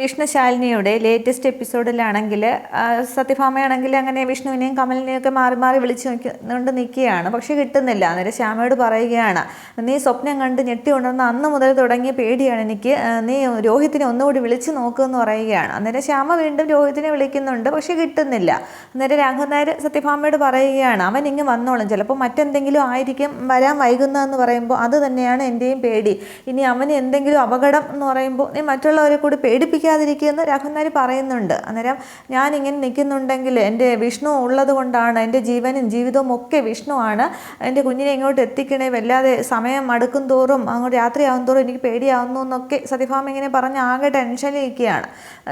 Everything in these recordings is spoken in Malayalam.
വിഷ്ണുശാലിനിയുടെ ലേറ്റസ്റ്റ് എപ്പിസോഡിലാണെങ്കിൽ സത്യഭാമയാണെങ്കിൽ അങ്ങനെ വിഷ്ണുവിനെയും കമലിനെയും ഒക്കെ മാറി മാറി വിളിച്ച് നോക്കിക്കൊണ്ട് നിൽക്കുകയാണ്. പക്ഷെ കിട്ടുന്നില്ല. അന്നേരം ശ്യാമയോട് പറയുകയാണ് നീ സ്വപ്നം കണ്ട് ഞെട്ടി ഉണർന്ന അന്ന് മുതൽ തുടങ്ങിയ പേടിയാണ് എനിക്ക്. നീ രോഹിത്തിനെ ഒന്നുകൂടി വിളിച്ച് നോക്കുമെന്ന് പറയുകയാണ്. അന്നേരം ശ്യാമ വീണ്ടും രോഹിത്തിനെ വിളിക്കുന്നുണ്ട്. പക്ഷേ കിട്ടുന്നില്ല. അന്നേരം രാഘവൻ സത്യഭാമയോട് പറയുകയാണ് അവൻ ഇങ്ങ് വന്നോളും. ചിലപ്പോൾ മറ്റെന്തെങ്കിലും ആയിരിക്കും വരാൻ വൈകുന്നതെന്ന് പറയുമ്പോൾ അത് തന്നെയാണ് എന്റെയും പേടി. ഇനി അവന് എന്തെങ്കിലും അപകടം എന്ന് പറയുമ്പോൾ നീ മറ്റുള്ളവരെ കൂടി പേടിപ്പിക്കാതിരിക്കുമെന്ന് രാഘവൻ നായർ പറയുന്നുണ്ട്. അന്നേരം ഞാൻ ഇങ്ങനെ നിൽക്കുന്നുണ്ടെങ്കിൽ എന്റെ വിഷ്ണു ഉള്ളത് കൊണ്ടാണ് എന്റെ ജീവനും ജീവിതവും ഒക്കെ വിഷ്ണുവാണ്. എന്റെ കുഞ്ഞിനെ ഇങ്ങോട്ട് എത്തിക്കണേ വല്ലാതെ സമയം അടുക്കും തോറും അങ്ങോട്ട് രാത്രിയാകും തോറും എനിക്ക് പേടിയാവുന്നു എന്നൊക്കെ സത്യഭാമ ഇങ്ങനെ പറഞ്ഞ് ആകെ ടെൻഷനിലിരിക്കുകയാണ്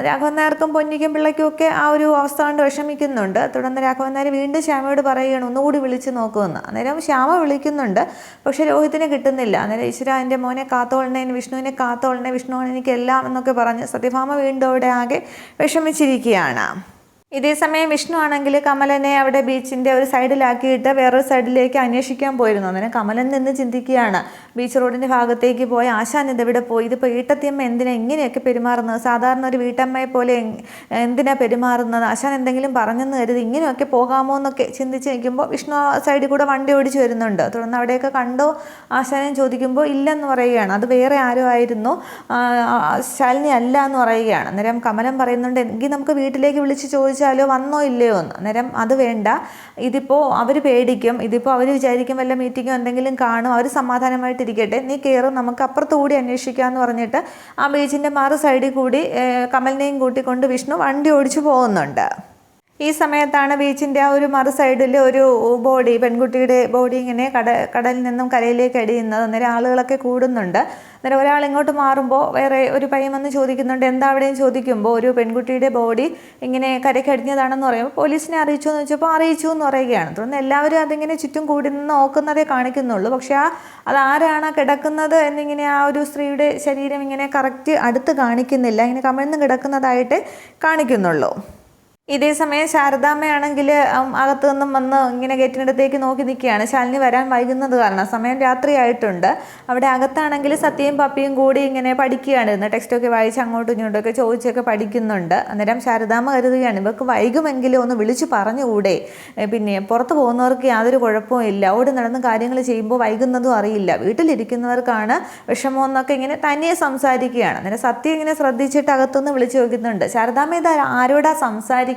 രാഘവൻ പൊന്നിക്കും പിള്ളയ്ക്കും ഒക്കെ ആ ഒരു അവസ്ഥ കൊണ്ട് വിഷമിക്കുന്നുണ്ട്. തുടർന്ന് രാഘവൻ വീണ്ടും ശ്യാമയോട് പറയുകയാണ് ഒന്നുകൂടി വിളിച്ച് നോക്കുമെന്ന്. അന്നേരം ശ്യാമ വിളിക്കുന്നുണ്ട് പക്ഷേ രോഹിത്തിനെ കിട്ടുന്നില്ല. അന്നേരം ഈശ്വര എന്റെ മോനെ കാത്തോളണേ വിഷ്ണുവിനെ കാത്തോളണേ വിഷ്ണുവാണ് എനിക്ക് എല്ലാം എന്നൊക്കെ പറഞ്ഞ് സത്യഭാമ വീണ്ടും അവിടെ ആകെ വിഷമിച്ചിരിക്കുകയാണ്. ഇതേ സമയം വിഷ്ണു ആണെങ്കിൽ കമലനെ അവിടെ ബീച്ചിന്റെ ഒരു സൈഡിലാക്കിയിട്ട് വേറൊരു സൈഡിലേക്ക് അന്വേഷിക്കാൻ പോയിരുന്നു. അങ്ങനെ കമലൻ നിന്ന് ചിന്തിക്കുകയാണ്. ബീച്ച് റോഡിന്റെ ഭാഗത്തേക്ക് പോയി ആശാൻ ഇതെവിടെ പോയി? ഇതിപ്പോൾ ഈട്ടത്തിയമ്മ എന്തിനാ ഇങ്ങനെയൊക്കെ പെരുമാറുന്നത്? സാധാരണ ഒരു വീട്ടമ്മയെ പോലെ എന്തിനാ പെരുമാറുന്നത്? ആശാൻ എന്തെങ്കിലും പറഞ്ഞെന്ന് കരുതി ഇങ്ങനെയൊക്കെ പോകാമോ എന്നൊക്കെ ചിന്തിച്ച് നിൽക്കുമ്പോൾ വിഷ്ണു ആ സൈഡിൽ കൂടെ വണ്ടി ഓടിച്ചു വരുന്നുണ്ട്. തുടർന്ന് അവിടെയൊക്കെ കണ്ടോ ആശാനെ ചോദിക്കുമ്പോൾ ഇല്ലെന്ന് പറയുകയാണ്. അത് വേറെ ആരോ ആയിരുന്നു. ശാലിനി അല്ല എന്ന് പറയുകയാണ്. അന്നേരം കമലം പറയുന്നുണ്ട് എങ്കിൽ നമുക്ക് വീട്ടിലേക്ക് വിളിച്ച് ചോദിച്ചാലോ വന്നോ ഇല്ലയോ എന്ന്. അന്നേരം അത് വേണ്ട. ഇതിപ്പോൾ അവർ പേടിക്കും. ഇതിപ്പോൾ അവർ വിചാരിക്കും വല്ല മീറ്റിങ്ങോ എന്തെങ്കിലും കാണും. അവർ സമാധാനമായിട്ടിരിക്കട്ടെ. നീ കയറും നമുക്ക് അപ്പുറത്ത് കൂടി അന്വേഷിക്കാമെന്ന് പറഞ്ഞിട്ട് ആ ബീച്ചിന്റെ മാറു സൈഡിൽ കൂടി കമലിനെയും കൂട്ടിക്കൊണ്ട് വിഷ്ണു വണ്ടി ഓടിച്ചു പോകുന്നുണ്ട്. ഈ സമയത്താണ് ബീച്ചിന്റെ ആ ഒരു മറു സൈഡിൽ ഒരു ബോഡി പെൺകുട്ടിയുടെ ബോഡി ഇങ്ങനെ കട കടലിൽ നിന്നും കരയിലേക്ക് അടിയുന്നത്. അന്നേരം ആളുകളൊക്കെ കൂടുന്നുണ്ട്. അന്നേരം ഒരാൾ ഇങ്ങോട്ട് മാറുമ്പോൾ വേറെ ഒരു പയ്യൻ വന്ന് ചോദിക്കുന്നുണ്ട് എന്താ അവിടെയും? ചോദിക്കുമ്പോൾ ഒരു പെൺകുട്ടിയുടെ ബോഡി ഇങ്ങനെ കരയ്ക്ക് അടിഞ്ഞതാണെന്ന് പറയുമ്പോൾ പോലീസിനെ അറിയിച്ചു എന്ന് വെച്ചപ്പോൾ അറിയിച്ചു എന്ന് പറയുകയാണ്. തുടർന്ന് എല്ലാവരും അതിങ്ങനെ ചുറ്റും കൂടി നിന്ന് നോക്കുന്നതേ കാണിക്കുന്നുള്ളൂ. പക്ഷേ ആ അത് ആരാണ് കിടക്കുന്നത് എന്നിങ്ങനെ ആ ഒരു സ്ത്രീയുടെ ശരീരം ഇങ്ങനെ കറക്റ്റ് അടുത്ത് കാണിക്കുന്നില്ല. ഇങ്ങനെ കമിഴ്ന്ന് കിടക്കുന്നതായിട്ട് കാണിക്കുന്നുള്ളൂ. ഇതേ സമയം ശാരദാമ്മയാണെങ്കിൽ അകത്തു നിന്നും വന്ന് ഇങ്ങനെ ഗേറ്റിനടുത്തേക്ക് നോക്കി നിൽക്കുകയാണ്. ശാലിനി വരാൻ വൈകുന്നത് കാരണം സമയം രാത്രിയായിട്ടുണ്ട്. അവിടെ അകത്താണെങ്കിൽ സത്യയും പപ്പിയും കൂടി ഇങ്ങനെ പഠിക്കുകയാണ്. ഇന്ന് ടെക്സ്റ്റൊക്കെ വായിച്ച് അങ്ങോട്ടും ഇങ്ങോട്ടും ഒക്കെ ചോദിച്ചൊക്കെ പഠിക്കുന്നുണ്ട്. അന്നേരം ശാരദാമ്മ കരുതുകയാണ് ഇവർക്ക് വൈകുമെങ്കിലും ഒന്ന് വിളിച്ചു പറഞ്ഞുകൂടെ? പിന്നെ പുറത്ത് പോകുന്നവർക്ക് യാതൊരു കുഴപ്പവും ഇല്ല. ഓടി നടന്ന് കാര്യങ്ങൾ ചെയ്യുമ്പോൾ വൈകുന്നതും അറിയില്ല. വീട്ടിലിരിക്കുന്നവർക്കാണ് വിഷമം എന്നൊക്കെ ഇങ്ങനെ തനിയെ സംസാരിക്കുകയാണ്. അന്നേരം സത്യം ഇങ്ങനെ ശ്രദ്ധിച്ചിട്ട് അകത്തുനിന്ന് വിളിച്ചു നോക്കുന്നുണ്ട് ശാരദാമ്മ ഇത് ആരോടാ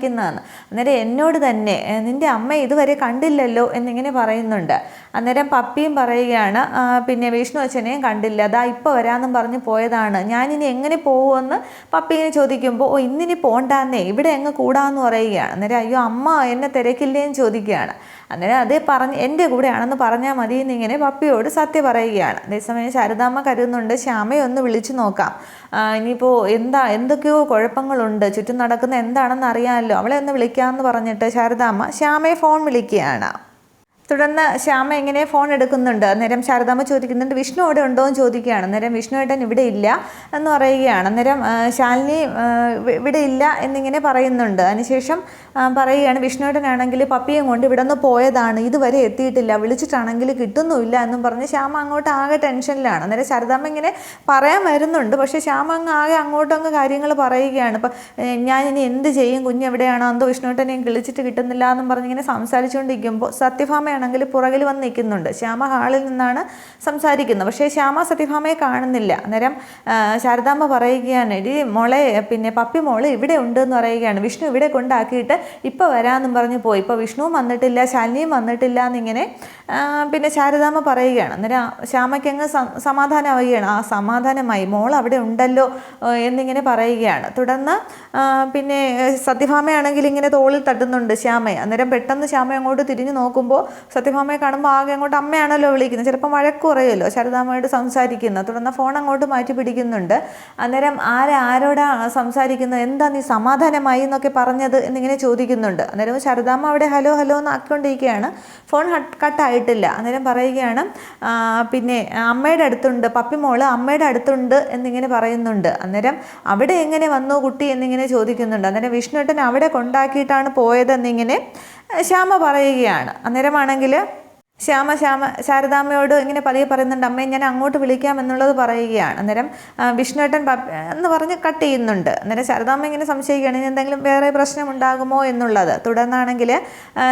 സംസാരിക്കുന്നതെന്ന് അന്നേരം എന്നോട് തന്നെ നിന്റെ അമ്മ ഇതുവരെ കണ്ടില്ലല്ലോ എന്നിങ്ങനെ പറയുന്നുണ്ട്. അന്നേരം പപ്പിയും പറയുകയാണ് പിന്നെ വിഷ്ണു അച്ഛനെയും കണ്ടില്ല. അതാ ഇപ്പോൾ വരാമെന്നും പറഞ്ഞ് പോയതാണ്. ഞാനിനി എങ്ങനെ പോകുമെന്ന് പപ്പി ഇങ്ങനെ ചോദിക്കുമ്പോൾ ഓ ഇന്നിനി പോണ്ടാന്നേ. ഇവിടെ എങ്ങ് കൂടാന്ന് പറയുകയാണ്. അന്നേരം അയ്യോ അമ്മ എന്നെ തിരക്കില്ലേന്ന് ചോദിക്കുകയാണ്. അന്നേരം അതേ പറഞ്ഞ് എന്റെ കൂടെയാണെന്ന് പറഞ്ഞാൽ മതി എന്നിങ്ങനെ പപ്പിയോട് സത്യം പറയുകയാണ്. അതേസമയം ശാരദാമ്മ കരുതുന്നുണ്ട് ശ്യാമയെ ഒന്ന് വിളിച്ചു നോക്കാം. ഇനിയിപ്പോൾ എന്താ എന്തൊക്കെയോ കുഴപ്പങ്ങളുണ്ട്. ചുറ്റും നടക്കുന്ന എന്താണെന്ന് അറിയാമല്ലോ. അവളെ ഒന്ന് വിളിക്കാമെന്ന് പറഞ്ഞിട്ട് ശാരദാമ്മ ശ്യാമയെ ഫോൺ വിളിക്കുകയാണ്. തുടർന്ന് ശ്യാമ എങ്ങനെ ഫോൺ എടുക്കുന്നുണ്ട്? അന്നേരം ശാരദാമ്മ ചോദിക്കുന്നുണ്ട് വിഷ്ണു അവിടെ ഉണ്ടോ? എന്ന് ചോദിക്കുകയാണ്. അന്നേരം വിഷ്ണു ഏട്ടൻ ഇവിടെ ഇല്ല എന്ന് പറയുകയാണ്. അന്നേരം ശാലിനി ഇവിടെ ഇല്ല എന്നിങ്ങനെ പറയുന്നുണ്ട്. അതിനുശേഷം പറയുകയാണ് വിഷ്ണു ഏട്ടനാണെങ്കിൽ പപ്പിയും കൊണ്ട് ഇവിടെ നിന്ന് പോയതാണ്. ഇതുവരെ എത്തിയിട്ടില്ല. വിളിച്ചിട്ടാണെങ്കിൽ കിട്ടുന്നുമില്ല എന്നും പറഞ്ഞ് ശ്യാമ അങ്ങോട്ട് ആകെ ടെൻഷനിലാണ്. അന്നേരം ശാരദാമ്മ ഇങ്ങനെ പറയാൻ വരുന്നുണ്ട്. പക്ഷേ ശ്യാമ അങ്ങ് ആകെ അങ്ങോട്ടും അങ്ങ് കാര്യങ്ങൾ പറയുകയാണ്. ഇപ്പം ഞാൻ ഇനി എന്ത് ചെയ്യും? കുഞ്ഞ് എവിടെയാണോ എന്തോ വിഷ്ണുവേട്ടനെയും വിളിച്ചിട്ട് കിട്ടുന്നില്ല എന്നും പറഞ്ഞിങ്ങനെ സംസാരിച്ചുകൊണ്ടിരിക്കുമ്പോൾ സത്യഭാമയാണെങ്കിൽ പുറകിൽ വന്ന് നിൽക്കുന്നുണ്ട്. ശ്യാമ ഹാളിൽ നിന്നാണ് സംസാരിക്കുന്നത്. പക്ഷേ ശ്യാമ സത്യഭാമയെ കാണുന്നില്ല. അന്നേരം ശാരദാമ്മ പറയുകയാണ് ഈ മോളെ പിന്നെ പപ്പി മോൾ ഇവിടെ ഉണ്ട് എന്ന് പറയുകയാണ്. വിഷ്ണു ഇവിടെ കൊണ്ടാക്കിയിട്ട് ഇപ്പോൾ വരാമെന്നും പറഞ്ഞ് പോയി. ഇപ്പോൾ വിഷ്ണുവും വന്നിട്ടില്ല ശാലിനിയും വന്നിട്ടില്ല എന്നിങ്ങനെ പിന്നെ ശാരദാമ്മ പറയുകയാണ്. അന്നേരം ശ്യാമയ്ക്കങ്ങ് സമാധാനമാവുകയാണ്. ആ സമാധാനമായി. മോൾ അവിടെ ഉണ്ടല്ലോ എന്നിങ്ങനെ പറയുകയാണ്. തുടർന്ന് പിന്നെ സത്യഭാമയാണെങ്കിൽ ഇങ്ങനെ തോളിൽ തട്ടുന്നുണ്ട് ശ്യാമയെ. അന്നേരം പെട്ടെന്ന് ശ്യാമ അങ്ങോട്ട് തിരിഞ്ഞു നോക്കുമ്പോൾ സത്യഭാമയെ കാണുമ്പോൾ ആകെ അങ്ങോട്ട് അമ്മയാണല്ലോ വിളിക്കുന്നത്. ചിലപ്പോൾ വഴക്ക് കുറയുമല്ലോ. ശരദാമ്മയോട് സംസാരിക്കുന്നത്. തുടർന്ന് ഫോൺ അങ്ങോട്ട് മാറ്റി പിടിക്കുന്നുണ്ട്. അന്നേരം ആരെ സംസാരിക്കുന്നത്? എന്താ നീ സമാധാനമായി എന്നൊക്കെ പറഞ്ഞത് എന്നിങ്ങനെ ചോദിക്കുന്നുണ്ട്. അന്നേരം ശരദാമ്മ അവിടെ ഹലോ ഹലോ എന്ന് ആക്കിക്കൊണ്ടിരിക്കുകയാണ്. ഫോൺ കട്ടായിട്ടില്ല. അന്നേരം പറയുകയാണ് പിന്നെ അമ്മയുടെ അടുത്തുണ്ട്. പപ്പി മോൾ അമ്മയുടെ അടുത്തുണ്ട് എന്നിങ്ങനെ പറയുന്നുണ്ട്. അന്നേരം അവിടെ എങ്ങനെ വന്നു കുട്ടി? എന്നിങ്ങനെ ചോദിക്കുന്നുണ്ട്. അന്നേരം വിഷ്ണുട്ടൻ അവിടെ കൊണ്ടാക്കിയിട്ടാണ് പോയതെന്നിങ്ങനെ ശ്യാമ പറയുകയാണ്. അന്നേരമാണെങ്കിൽ ശ്യാമ ശ്യാമ ശാരദാമ്മയോട് ഇങ്ങനെ പതിയെ പറയുന്നുണ്ട് അമ്മയെ ഞാൻ അങ്ങോട്ട് വിളിക്കാം എന്നുള്ളത് പറയുകയാണ്. അന്നേരം വിഷ്ണുട്ടൻ എന്ന് പറഞ്ഞ് കട്ട് ചെയ്യുന്നുണ്ട്. അന്നേരം ശാരദാമ്മ ഇങ്ങനെ സംശയിക്കുകയാണ് ഇനി എന്തെങ്കിലും വേറെ പ്രശ്നം ഉണ്ടാകുമോ? എന്നുള്ളത്. തുടർന്നാണെങ്കിൽ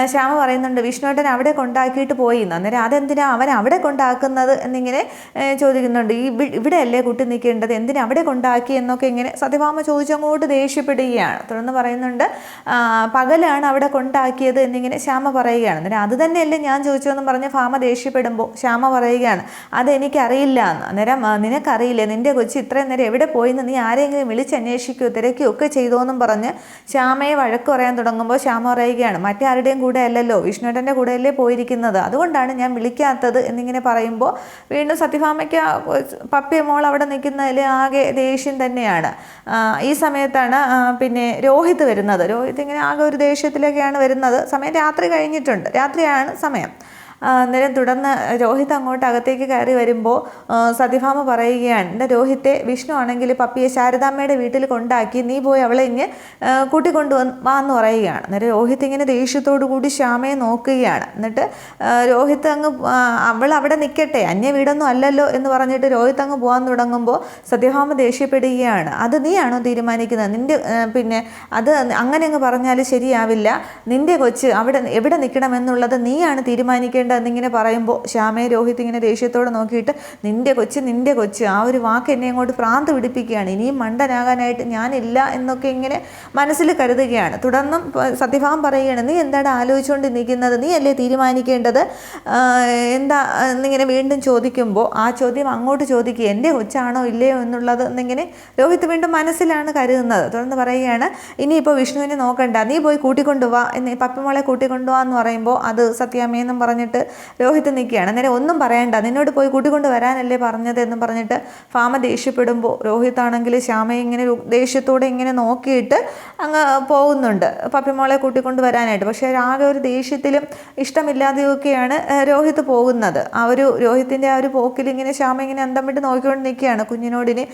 ശ്യാമ പറയുന്നുണ്ട് വിഷ്ണുവേട്ടൻ അവിടെ കൊണ്ടാക്കിയിട്ട് പോയി. എന്ന്. അന്നേരം അതെന്തിനാ അവൻ അവിടെ കൊണ്ടാക്കുന്നത്? എന്നിങ്ങനെ ചോദിക്കുന്നുണ്ട്. ഈ ഇവി- ഇവിടെയല്ലേ കുട്ടി നിൽക്കേണ്ടത്? എന്തിനാ അവിടെ കൊണ്ടാക്കി? എന്നൊക്കെ ഇങ്ങനെ സത്യഭാമ ചോദിച്ചങ്ങോട്ട് ദേഷ്യപ്പെടുകയാണ്. തുടർന്ന് പറയുന്നുണ്ട് പകലാണ് അവിടെ കൊണ്ടാക്കിയത് എന്നിങ്ങനെ ശ്യാമ പറയുകയാണ്. അന്നേരം അത് തന്നെയല്ലേ ഞാൻ ചോദിച്ചതെന്ന് പറഞ്ഞ് ഫാമ ദേഷ്യപ്പെടുമ്പോൾ ശ്യാമ പറയുകയാണ് അതെനിക്കറിയില്ല. എന്ന് അന്നേരം നിനക്കറിയില്ല നിന്റെ കൊച്ചി ഇത്രയും നേരം എവിടെ പോയിന്ന്? നീ ആരെങ്കിലും വിളിച്ചന്വേഷിക്കുകയോ തിരക്കുകയോ ഒക്കെ ചെയ്തോ എന്നും പറഞ്ഞ് ശ്യാമയെ വഴക്ക് പറയാൻ തുടങ്ങുമ്പോൾ ശ്യാമ പറയുകയാണ് മറ്റാരുടെയും കൂടെ അല്ലല്ലോ വിഷ്ണുവേട്ടന്റെ കൂടെയല്ലേ പോയിരിക്കുന്നത്? അതുകൊണ്ടാണ് ഞാൻ വിളിക്കാത്തത് എന്നിങ്ങനെ പറയുമ്പോൾ വീണ്ടും സത്യഭാമയ്ക്ക് പപ്പിയ മോൾ അവിടെ നിൽക്കുന്നതിൽ ആകെ ദേഷ്യം തന്നെയാണ്. ഈ സമയത്താണ് പിന്നെ രോഹിത് വരുന്നത്. രോഹിത് ഇങ്ങനെ ആകെ ഒരു ദേഷ്യത്തിലൊക്കെയാണ് വരുന്നത്. സമയം രാത്രി കഴിഞ്ഞിട്ടുണ്ട്. രാത്രിയാണ് സമയം. അന്നേരം തുടർന്ന് രോഹിത് അങ്ങോട്ട് അകത്തേക്ക് കയറി വരുമ്പോൾ സതിഭാമ പറയുകയാണ് എന്റെ രോഹിത്തെ വിഷ്ണു ആണെങ്കിൽ പപ്പിയെ ശാരദാമ്മയുടെ വീട്ടിൽ കൊണ്ടാക്കി നീ പോയി അവളെ ഇങ്ങ് കൂട്ടിക്കൊണ്ടു വാ എന്ന് പറയുകയാണ്. അന്നേരം രോഹിത് ഇങ്ങനെ ദേഷ്യത്തോടു കൂടി ശ്യാമയെ നോക്കുകയാണ്. എന്നിട്ട് രോഹിത് അങ്ങ് അവൾ അവിടെ നിൽക്കട്ടെ അന്യ വീടൊന്നും അല്ലല്ലോ എന്ന് പറഞ്ഞിട്ട് രോഹിത് അങ്ങ് പോകാൻ തുടങ്ങുമ്പോൾ സത്യഭാമ ദേഷ്യപ്പെടുകയാണ്. അത് നീയാണോ തീരുമാനിക്കുന്നത്? നിന്റെ പിന്നെ അത് അങ്ങനെ അങ്ങ് പറഞ്ഞാൽ ശരിയാവില്ല. നിന്റെ കൊച്ച് അവിടെ എവിടെ നിൽക്കണമെന്നുള്ളത് നീയാണ് തീരുമാനിക്കേണ്ടത് എന്നിങ്ങനെ പറയുമ്പോൾ ശ്യാമയെ രോഹിത് ഇങ്ങനെ ദേഷ്യത്തോടെ നോക്കിയിട്ട് നിന്റെ കൊച്ച് നിന്റെ കൊച്ച് ആ ഒരു വാക്ക് എന്നെ അങ്ങോട്ട് ഭ്രാന്ത് പിടിപ്പിക്കുകയാണ്. ഇനിയും മണ്ടനാകാനായിട്ട് ഞാനില്ല എന്നൊക്കെ ഇങ്ങനെ മനസ്സിൽ കരുതുകയാണ്. തുടർന്നും സത്യഭാവം പറയുകയാണ് നീ എന്താണ് ആലോചിച്ചുകൊണ്ട് നിൽക്കുന്നത്? നീ അല്ലേ തീരുമാനിക്കേണ്ടത്? എന്താ എന്നിങ്ങനെ വീണ്ടും ചോദിക്കുമ്പോൾ ആ ചോദ്യം അങ്ങോട്ട് ചോദിക്കുക എന്റെ കൊച്ചാണോ ഇല്ലയോ എന്നുള്ളത്? എന്നിങ്ങനെ രോഹിത് വീണ്ടും മനസ്സിലാണ് കരുതുന്നത്. തുടർന്ന് പറയുകയാണ് ഇനിയിപ്പോൾ വിഷ്ണുവിനെ നോക്കണ്ട. നീ പോയി കൂട്ടിക്കൊണ്ടുവാ. എന്ന് പപ്പിമോളെ കൂട്ടിക്കൊണ്ടുവാ എന്ന് പറയുമ്പോൾ അത് സത്യാമ്മയെന്നും പറഞ്ഞിട്ട് രോഹിത് നിൽക്കുകയാണ്. നേരെ ഒന്നും പറയണ്ട. നിന്നോട് പോയി കൂട്ടിക്കൊണ്ട് വരാനല്ലേ പറഞ്ഞത് എന്ന് പറഞ്ഞിട്ട് ഫാമ ദേഷ്യപ്പെടുമ്പോൾ രോഹിത് ആണെങ്കിൽ ഇങ്ങനെ ദേഷ്യത്തോടെ ഇങ്ങനെ നോക്കിയിട്ട് അങ്ങ് പോകുന്നുണ്ട്. പപ്പിമോളെ കൂട്ടിക്കൊണ്ട് വരാനായിട്ട്. പക്ഷേ ആകെ ഒരു ദേഷ്യത്തിലും ഇഷ്ടമില്ലാതെയൊക്കെയാണ് രോഹിത് പോകുന്നത്. ആ ഒരു രോഹിത്തിന്റെ ആ ഒരു പോക്കിൽ ഇങ്ങനെ ശ്യാമ ഇങ്ങനെ അന്തം വിട്ട് നോക്കിക്കൊണ്ട് നിൽക്കുകയാണ്. കുഞ്ഞിനോടിന്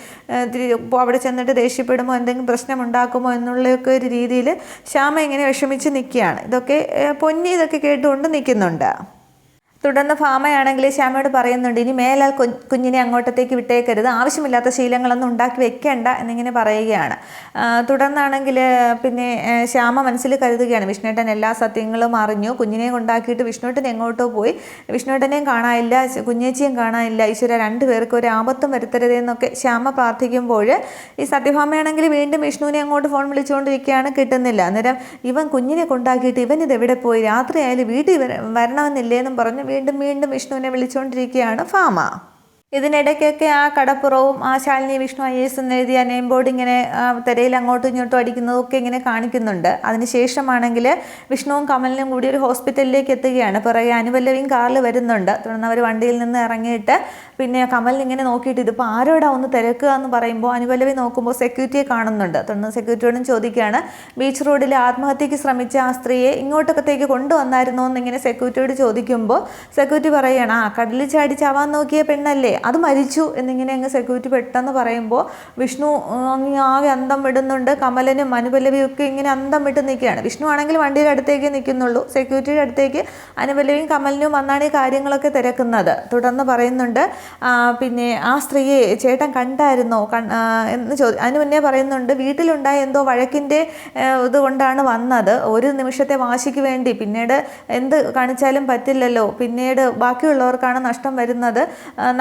അവിടെ ചെന്നിട്ട് ദേഷ്യപ്പെടുമോ എന്തെങ്കിലും പ്രശ്നം ഉണ്ടാക്കുമോ എന്നുള്ളതൊക്കെ ഒരു രീതിയിൽ ശ്യാമ ഇങ്ങനെ വിഷമിച്ച് നിൽക്കുകയാണ്. ഇതൊക്കെ പൊന്നി ഇതൊക്കെ കേട്ടുകൊണ്ട് നിൽക്കുന്നുണ്ട്. തുടർന്ന് ഫാമയാണെങ്കിൽ ശ്യാമയോട് പറയുന്നുണ്ട് ഇനി മേലാൽ കുഞ്ഞിനെ അങ്ങോട്ടത്തേക്ക് വിട്ടേക്കരുത്. ആവശ്യമില്ലാത്ത ശീലങ്ങളൊന്നും ഉണ്ടാക്കി വെക്കേണ്ട എന്നിങ്ങനെ പറയുകയാണ്. തുടർന്നാണെങ്കിൽ പിന്നെ ശ്യാമ മനസ്സിൽ കരുതുകയാണ്. വിഷ്ണുട്ടൻ എല്ലാ സത്യങ്ങളും അറിഞ്ഞു. കുഞ്ഞിനെ കൊണ്ടാക്കിയിട്ട് വിഷ്ണുട്ടൻ എങ്ങോട്ടോ പോയി. വിഷ്ണുട്ടനെയും കാണാനില്ല കുഞ്ഞേച്ചിയും കാണാനില്ല. ഈശ്വര രണ്ടുപേർക്കും ഒരു ആപത്തും വരുത്തരുതെന്നൊക്കെ ശ്യാമ പ്രാർത്ഥിക്കുമ്പോൾ ഈ സത്യഭാമയാണെങ്കിൽ വീണ്ടും വിഷ്ണുവിനെ അങ്ങോട്ട് ഫോൺ വിളിച്ചുകൊണ്ടിരിക്കുകയാണ് കിട്ടുന്നില്ല. അന്നേരം ഇവൻ കുഞ്ഞിനെ കൊണ്ടാക്കിയിട്ട് ഇവൻ ഇത് എവിടെ പോയി? രാത്രിയായാലും വീട്ടിൽ വരണമെന്നില്ലേ എന്നും പറഞ്ഞ് വീണ്ടും വീണ്ടും വിഷ്ണുവിനെ വിളിച്ചുകൊണ്ടിരിക്കുകയാണ് ഫാമ. ഇതിനിടയ്ക്കൊക്കെ ആ കടപ്പുറവും ആ ശാലിനി വിഷ്ണു ഐ എസ് എന്ന് എഴുതിയ നെയിം ബോർഡ് ഇങ്ങനെ തിരയിൽ അങ്ങോട്ടും ഇങ്ങോട്ടും അടിക്കുന്നതൊക്കെ ഇങ്ങനെ കാണിക്കുന്നുണ്ട്. അതിനുശേഷമാണെങ്കിൽ വിഷ്ണുവും കമലിനും കൂടി ഒരു ഹോസ്പിറ്റലിലേക്ക് എത്തുകയാണ്. പിറകെ അനുപല്ലവിയും കാറിൽ വരുന്നുണ്ട്. തുടർന്ന് അവർ വണ്ടിയിൽ നിന്ന് ഇറങ്ങിയിട്ട് പിന്നെ കമലിന് ഇങ്ങനെ നോക്കിയിട്ട് ഇതിപ്പോൾ ആരോടാ ഒന്ന് തിരക്കുക എന്ന് പറയുമ്പോൾ അനുപല്ലവി നോക്കുമ്പോൾ സെക്യൂരിറ്റിയെ കാണുന്നുണ്ട്. തുടർന്ന് സെക്യൂരിറ്റിയോടും ചോദിക്കുകയാണ് ബീച്ച് റോഡിൽ ആത്മഹത്യയ്ക്ക് ശ്രമിച്ച ആ സ്ത്രീയെ ഇങ്ങോട്ടൊക്കത്തേക്ക് കൊണ്ടുവന്നായിരുന്നോ? എന്നിങ്ങനെ സെക്യൂരിറ്റിയോട് ചോദിക്കുമ്പോൾ സെക്യൂരിറ്റി പറയുകയാണ് ആ കടലിൽ ചാടി ചാവാൻ നോക്കിയ പെണ്ണല്ലേ? അത് മരിച്ചു എന്നിങ്ങനെ അങ്ങ് സെക്യൂരിറ്റി പെട്ടെന്ന് പറയുമ്പോൾ വിഷ്ണു ആകെ അന്തം വിടുന്നുണ്ട്. കമലനും അനുപല്ലവിയും ഒക്കെ ഇങ്ങനെ അന്തം വിട്ട് നിൽക്കുകയാണ്. വിഷ്ണു ആണെങ്കിൽ വണ്ടിയുടെ അടുത്തേക്ക് നിൽക്കുന്നുള്ളൂ. സെക്യൂരിറ്റിയുടെ അടുത്തേക്ക് അനുപല്ലവിയും കമലിനും വന്നാണ് ഈ കാര്യങ്ങളൊക്കെ തിരക്കുന്നത്. തുടർന്ന് പറയുന്നുണ്ട് പിന്നെ ആ സ്ത്രീയെ ചേട്ടൻ കണ്ടായിരുന്നോ? എന്ന് ചോദി അതിന് മുന്നേ പറയുന്നുണ്ട് വീട്ടിലുണ്ടായ എന്തോ വഴക്കിന്റെ ഇതുകൊണ്ടാണ് വന്നത്. ഒരു നിമിഷത്തെ വാശിക്ക് വേണ്ടി. പിന്നീട് എന്ത് കാണിച്ചാലും പറ്റില്ലല്ലോ. പിന്നീട് ബാക്കിയുള്ളവർക്കാണ് നഷ്ടം വരുന്നത്.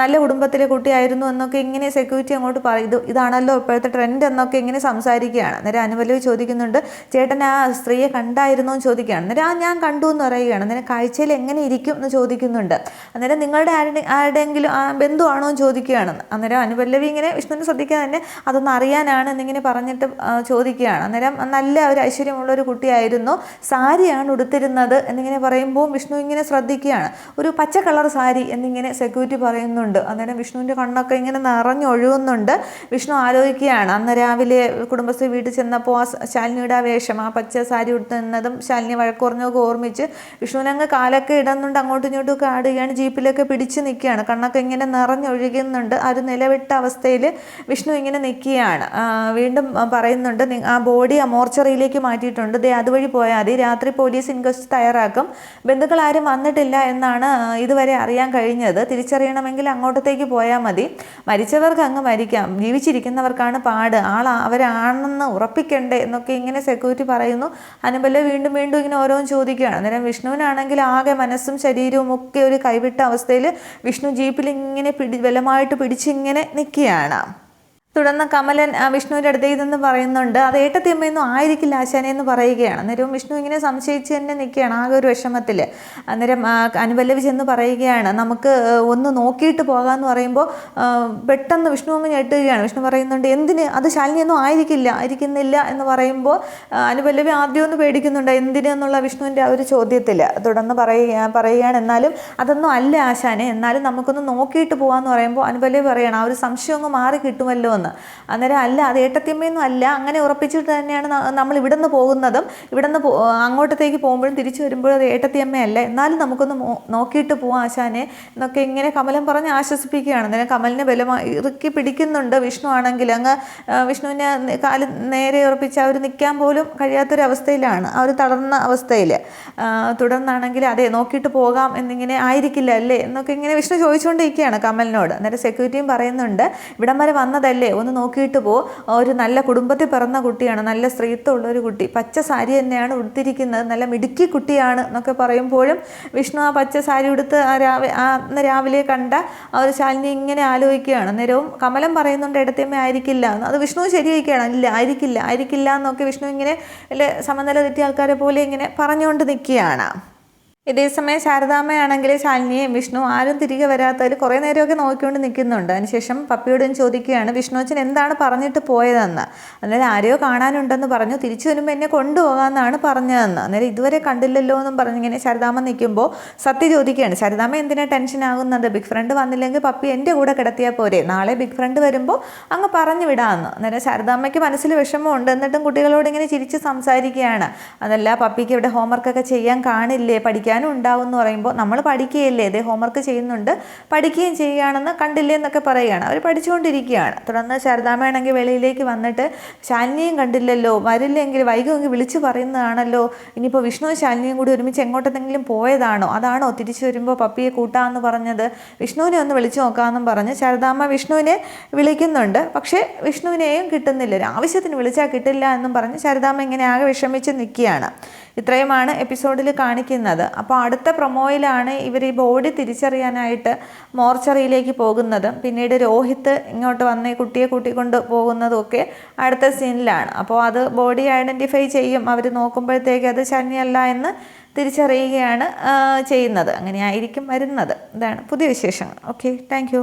നല്ല കുടുംബത്തിലെ കുട്ടിയായിരുന്നു എന്നൊക്കെ ഇങ്ങനെ സെക്യൂരിറ്റി അങ്ങോട്ട് പറയും ഇത് ഇതാണല്ലോ ഇപ്പോഴത്തെ ട്രെൻഡ് എന്നൊക്കെ ഇങ്ങനെ സംസാരിക്കുകയാണ്. അന്നേരം അനുവലവ് ചോദിക്കുന്നുണ്ട് ചേട്ടൻ ആ സ്ത്രീയെ കണ്ടായിരുന്നു? എന്ന് ചോദിക്കുകയാണ്. അന്നേരം ആ ഞാൻ കണ്ടു എന്ന് പറയുകയാണ്. അന്നേരം കാഴ്ചയിൽ എങ്ങനെ ഇരിക്കും? എന്ന് ചോദിക്കുന്നുണ്ട്. അന്നേരം നിങ്ങളുടെ ആരുടെ ആരുടെയെങ്കിലും ബന്ധുവാണോ? എന്ന് ചോദിക്കുകയാണ്. അന്നേരം അനുപല്ലവി ഇങ്ങനെ വിഷ്ണുവിനെ ശ്രദ്ധിക്കാൻ തന്നെ അതൊന്ന് അറിയാനാണ് എന്നിങ്ങനെ പറഞ്ഞിട്ട് ചോദിക്കുകയാണ്. അന്നേരം നല്ല ഒരു ഐശ്വര്യമുള്ള ഒരു കുട്ടിയായിരുന്നു. സാരിയാണ് ഉടുത്തിരുന്നത് എന്നിങ്ങനെ പറയുമ്പോൾ വിഷ്ണു ഇങ്ങനെ ശ്രദ്ധിക്കുകയാണ്. ഒരു പച്ച കളർ സാരി എന്നിങ്ങനെ സെക്യൂരിറ്റി പറയുന്നുണ്ട്. അന്നേരം വിഷ്ണുവിന്റെ കണ്ണൊക്കെ ഇങ്ങനെ നിറഞ്ഞൊഴുകുന്നുണ്ട് വിഷ്ണു ആലോചിക്കുകയാണ്. അന്ന് രാവിലെ കുടുംബശ്രീ വീട്ടിൽ ചെന്നപ്പോൾ ആ ശാലിനിയുടെ ആ വേഷം ആ പച്ച സാരി ഉടുത്ത് നിന്നതും ശാലിനി വഴക്കുറഞ്ഞൊക്കെ ഓർമ്മിച്ച് വിഷ്ണുവിനങ്ങ് കാലൊക്കെ ഇടുന്നുണ്ട്. അങ്ങോട്ടും ഇങ്ങോട്ടും ഒക്കെ ആടുകയാണ്. ജീപ്പിലൊക്കെ പിടിച്ച് നിൽക്കുകയാണ്. കണ്ണൊക്കെ ഇങ്ങനെ നിറഞ്ഞൊഴുകുന്നുണ്ട് ആ ഒരു നിലവിട്ട അവസ്ഥയിൽ വിഷ്ണു ഇങ്ങനെ നിൽക്കുകയാണ്. വീണ്ടും പറയുന്നുണ്ട് ആ ബോഡി ആ മോർച്ചറിയിലേക്ക് മാറ്റിയിട്ടുണ്ട്. ദേ അതുവഴി പോയാൽ മതി. രാത്രി പോലീസ് ഇൻക്വസ്റ്റ് തയ്യാറാക്കും. ബന്ധുക്കൾ ആരും വന്നിട്ടില്ല എന്നാണ് ഇതുവരെ അറിയാൻ കഴിഞ്ഞത്. തിരിച്ചറിയണമെങ്കിൽ അങ്ങോട്ടത്തേക്ക് പോയാൽ മതി. മരിച്ചവർക്ക് അങ്ങ് മരിക്കാം. ജീവിച്ചിരിക്കുന്നവർക്കാണ് പാട്. ആൾ അവരാണെന്ന് ഉറപ്പിക്കണ്ടേ എന്നൊക്കെ ഇങ്ങനെ സെക്യൂരിറ്റി പറയുന്നു. അനുബല വീണ്ടും വീണ്ടും ഇങ്ങനെ ഓരോന്ന് ചോദിക്കുകയാണ്. അന്നേരം വിഷ്ണുവിനാണെങ്കിൽ ആകെ മനസ്സും ശരീരവും ഒക്കെ ഒരു കൈവിട്ട അവസ്ഥയിൽ വിഷ്ണു ജീപ്പിൽ ഇങ്ങനെ പിടി ബലമായിട്ട് പിടിച്ചിങ്ങനെ നിൽക്കുകയാണ് തുടർന്ന് കമലൻ വിഷ്ണുവിന്റെ അടുത്തേക്ക് നിന്ന് പറയുന്നുണ്ട് അത് ഏട്ടത്തിയമ്മയൊന്നും ആയിരിക്കില്ല ആശാനെ എന്ന് പറയുകയാണ്. അന്നേരം വിഷ്ണു ഇങ്ങനെ സംശയിച്ച് തന്നെ നിൽക്കുകയാണ് ആകെ ഒരു വിഷമത്തിൽ അന്നേരം അനുപല്ലവി ചെന്ന് പറയുകയാണ് നമുക്ക് ഒന്ന് നോക്കിയിട്ട് പോകാമെന്ന് പറയുമ്പോൾ പെട്ടെന്ന് വിഷ്ണു അങ്ങ് ഞെട്ടുകയാണ്. വിഷ്ണു പറയുന്നുണ്ട് എന്തിന്? അത് ശാലിനിയൊന്നും ആയിരിക്കില്ല ആയിരിക്കുന്നില്ല എന്ന് പറയുമ്പോൾ അനുപല്ലവി ആദ്യം ഒന്ന് പേടിക്കുന്നുണ്ട് എന്തിന് എന്നുള്ള വിഷ്ണുവിന്റെ ആ ഒരു ചോദ്യത്തിൽ തുടർന്ന് പറയുക പറയുകയാണ് എന്നാലും അതൊന്നും അല്ല ആശാനെ എന്നാലും നമുക്കൊന്ന് നോക്കിയിട്ട് പോകാമെന്ന് പറയുമ്പോൾ അനുപല്ലവി പറയുകയാണ് ആ ഒരു സംശയം അങ്ങ് മാറി കിട്ടുമല്ലോ എന്ന്. എന്ന് അന്നേരം അല്ല അത് ഏട്ടത്തിയമ്മയൊന്നും അല്ല. അങ്ങനെ ഉറപ്പിച്ചിട്ട് തന്നെയാണ് നമ്മൾ ഇവിടെ നിന്ന് പോകുന്നതും. ഇവിടെ നിന്ന് അങ്ങോട്ടത്തേക്ക് പോകുമ്പോഴും തിരിച്ചു വരുമ്പോഴും അത് ഏട്ടത്തിയമ്മയല്ല. എന്നാലും നമുക്കൊന്ന് നോക്കിയിട്ട് പോവാം ആശാനെ. എന്നൊക്കെ ഇങ്ങനെ കമലം പറഞ്ഞ് ആശ്വസിപ്പിക്കുകയാണ്. അന്നേരം കമലിനെ ബലമായി ഇറുക്കി പിടിക്കുന്നുണ്ട് വിഷ്ണു ആണെങ്കിൽ. അങ്ങ് വിഷ്ണുവിനെ കാൽ നേരെ ഉറപ്പിച്ച് അവർ നിൽക്കാൻ പോലും കഴിയാത്തൊരവസ്ഥയിലാണ്. ആ ഒരു തളർന്ന അവസ്ഥയിൽ തുടർന്നാണെങ്കിൽ അതെ നോക്കിയിട്ട് പോകാം എന്നിങ്ങനെ ആയിരിക്കില്ല അല്ലേ? എന്നൊക്കെ ഇങ്ങനെ വിഷ്ണു ചോദിച്ചുകൊണ്ടിരിക്കുകയാണ് കമലിനോട്. അന്നേരം സെക്യൂരിറ്റിയും പറയുന്നുണ്ട്. ഇവിടം വരെ വന്നതല്ലേ? ഒന്ന് നോക്കിയിട്ട് പോ. ഒരു നല്ല കുടുംബത്തിൽ പിറന്ന കുട്ടിയാണ് നല്ല സ്ത്രീത്വമുള്ള ഒരു കുട്ടി. പച്ച സാരി തന്നെയാണ് ഉടുത്തിരിക്കുന്നത് നല്ല മിടുക്കി കുട്ടിയാണ് എന്നൊക്കെ പറയുമ്പോഴും വിഷ്ണു ആ പച്ച സാരി ഉടുത്ത് ആ രാവിലെ അന്ന് രാവിലെ കണ്ട ആ ഒരു ശാലിനി ഇങ്ങനെ ആലോചിക്കുകയാണ്. അന്നേരവും കമലം പറയുന്നുണ്ട് ഇടത്തേമ്മ ആയിരിക്കില്ല അത് വിഷ്ണു ശരിവയ്ക്കുകയാണ് ഇല്ല ആയിരിക്കില്ല ആയിരിക്കില്ല എന്നൊക്കെ വിഷ്ണു ഇങ്ങനെ സമനില തെറ്റിയ ആൾക്കാരെ പോലെ ഇങ്ങനെ പറഞ്ഞുകൊണ്ട് നിൽക്കുകയാണ്. ഇതേസമയം ശാരദാമ്മയാണെങ്കിൽ ശാലിനിയും വിഷ്ണു ആരും തിരികെ വരാത്തതിൽ കുറേ നേരമൊക്കെ നോക്കിക്കൊണ്ട് നിൽക്കുന്നുണ്ട്. അതിനുശേഷം പപ്പിയോടും ചോദിക്കുകയാണ് വിഷ്ണു അച്ഛൻ എന്താണ് പറഞ്ഞിട്ട് പോയതെന്ന്? അന്നേരം ആരെയോ കാണാനുണ്ടെന്ന് പറഞ്ഞു തിരിച്ചു വരുമ്പോൾ എന്നെ കൊണ്ടുപോകാമെന്നാണ് പറഞ്ഞതെന്ന്. അന്നേരം ഇതുവരെ കണ്ടില്ലല്ലോ എന്നും പറഞ്ഞിങ്ങനെ ശാരദാമ്മ നിൽക്കുമ്പോൾ സത്യ ചോദിക്കുകയാണ് ശാരദാമ്മ എന്തിനാ ടെൻഷൻ ആകുന്നത്? ബിഗ് ഫ്രണ്ട് വന്നില്ലെങ്കിൽ പപ്പി എന്റെ കൂടെ കിടത്തിയാൽ പോരെ? നാളെ ബിഗ് ഫ്രണ്ട് വരുമ്പോൾ അങ്ങ് പറഞ്ഞു വിടാമെന്ന് അന്നേരം ശാരദാമ്മയ്ക്ക് മനസ്സിൽ വിഷമമുണ്ട് എന്നിട്ടും കുട്ടികളോട് ഇങ്ങനെ ചിരിച്ച് സംസാരിക്കുകയാണ്. അതല്ല പപ്പിക്ക് ഇവിടെ ഹോംവർക്കൊക്കെ ചെയ്യാൻ കാണില്ലേ? പഠിക്കാൻ പഠിക്കാനും ഉണ്ടാവും എന്ന് പറയുമ്പോൾ നമ്മൾ പഠിക്കുകയല്ലേ ഇതേ ഹോംവർക്ക് ചെയ്യുന്നുണ്ട് പഠിക്കുകയും ചെയ്യുകയാണെന്ന് കണ്ടില്ലേ എന്നൊക്കെ പറയുകയാണ്. അവർ പഠിച്ചുകൊണ്ടിരിക്കുകയാണ്. തുടർന്ന് ശാരദാമ്മയാണെങ്കിൽ വെളിയിലേക്ക് വന്നിട്ട് ശാലിനിയും കണ്ടില്ലല്ലോ വരില്ലെങ്കിൽ വൈകുമെങ്കിൽ വിളിച്ചു പറയുന്നതാണല്ലോ. ഇനിയിപ്പോൾ വിഷ്ണുവും ശാലിനിയും കൂടി ഒരുമിച്ച് എങ്ങോട്ടെന്തെങ്കിലും പോയതാണോ? അതാണോ തിരിച്ചു വരുമ്പോൾ പപ്പിയെ കൂട്ടാമെന്ന് പറഞ്ഞത്? വിഷ്ണുവിനെ ഒന്ന് വിളിച്ചു നോക്കാമെന്നും പറഞ്ഞ് ശാരദാമ്മ വിഷ്ണുവിനെ വിളിക്കുന്നുണ്ട്. പക്ഷേ വിഷ്ണുവിനെയും കിട്ടുന്നില്ല. ഒരു ആവശ്യത്തിന് വിളിച്ചാൽ കിട്ടില്ല എന്നും പറഞ്ഞ് ശാരദാമ്മ ഇങ്ങനെ ആകെ വിഷമിച്ച് നിൽക്കുകയാണ്. ഇത്രയുമാണ് എപ്പിസോഡിൽ കാണിക്കുന്നത്. അപ്പോൾ അടുത്ത പ്രൊമോയിലാണ് ഇവർ ഈ ബോഡി തിരിച്ചറിയാനായിട്ട് മോർച്ചറിയിലേക്ക് പോകുന്നതും പിന്നീട് രോഹിത്ത് ഇങ്ങോട്ട് വന്ന് കുട്ടിയെ കൂട്ടിക്കൊണ്ട് പോകുന്നതും ഒക്കെ അടുത്ത സീനിലാണ്. അപ്പോൾ അത് ബോഡി ഐഡന്റിഫൈ ചെയ്യും. അവർ നോക്കുമ്പോഴത്തേക്ക് അത് ശനിയല്ല എന്ന് തിരിച്ചറിയുകയാണ് ചെയ്യുന്നത്. അങ്ങനെയായിരിക്കും വരുന്നത്. ഇതാണ് പുതിയ വിശേഷങ്ങൾ. Okay thank